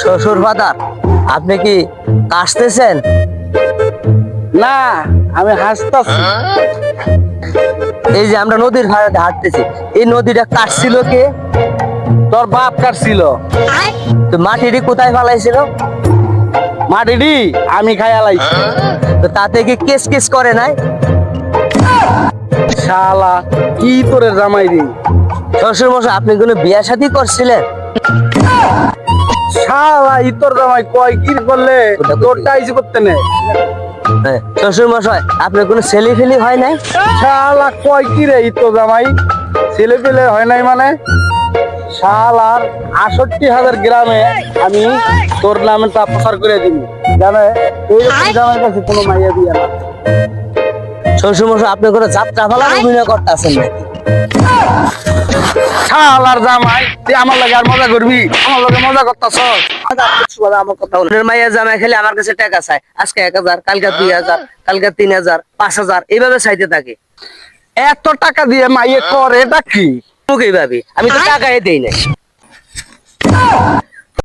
শ্বশুর ফাদার আপনি কি কাশতেছেন? না আমি হাসতাছি। এই যে আমরা নদীর ধারে হাঁটতেছি এই নদীটা কাটছিল কে? তোর বাপ কাটছিল তো মাটিটি কোথায় ফালাইছিল? মাটিডি আমি খায়ালাই তো তাতে কি কেস কেস করে নাই? শালা কি তোরে জামাই রে? শ্বশুর মশাই আপনি কোনো বিয়া শাদী করছিলেন? শালা ইতর জামাই কয় কি করলে? ওটা তোরটা আইসি করতে নে। হ্যাঁ, শ্বশুর মশাই আপনার কোনো ছেলে ফেলি হয় নাই? শালা কয় কি রে ইতর জামাই? ছেলে হয় নাই মানে? শালার আষট্টি হাজার গ্রামে আমি তোর নামে তা প্রচার করে দিবি। জানে? এই জামাই কাছে কোনো মাইয়া দিয়ে না। শ্বশুর মশাই আপনি কোনো যাত্রা ফালার অভিনয় করতেছেন নাকি? শালার জামাই তুই আমার লাগে আর মজা করবি? আমার লগে মজা করতাছ? আমার কথা বলেন। মাইয়া জামাই খেলে আমার কাছে টাকা চাই আজকে এক হাজার কালকে দুই হাজার কালকে তিন হাজার পাঁচ হাজার এইভাবে চাইতে থাকে। এত টাকা দিয়ে মাইয়ে করে এটা কি? মুখ আমি তো টাকাই দেই নাই।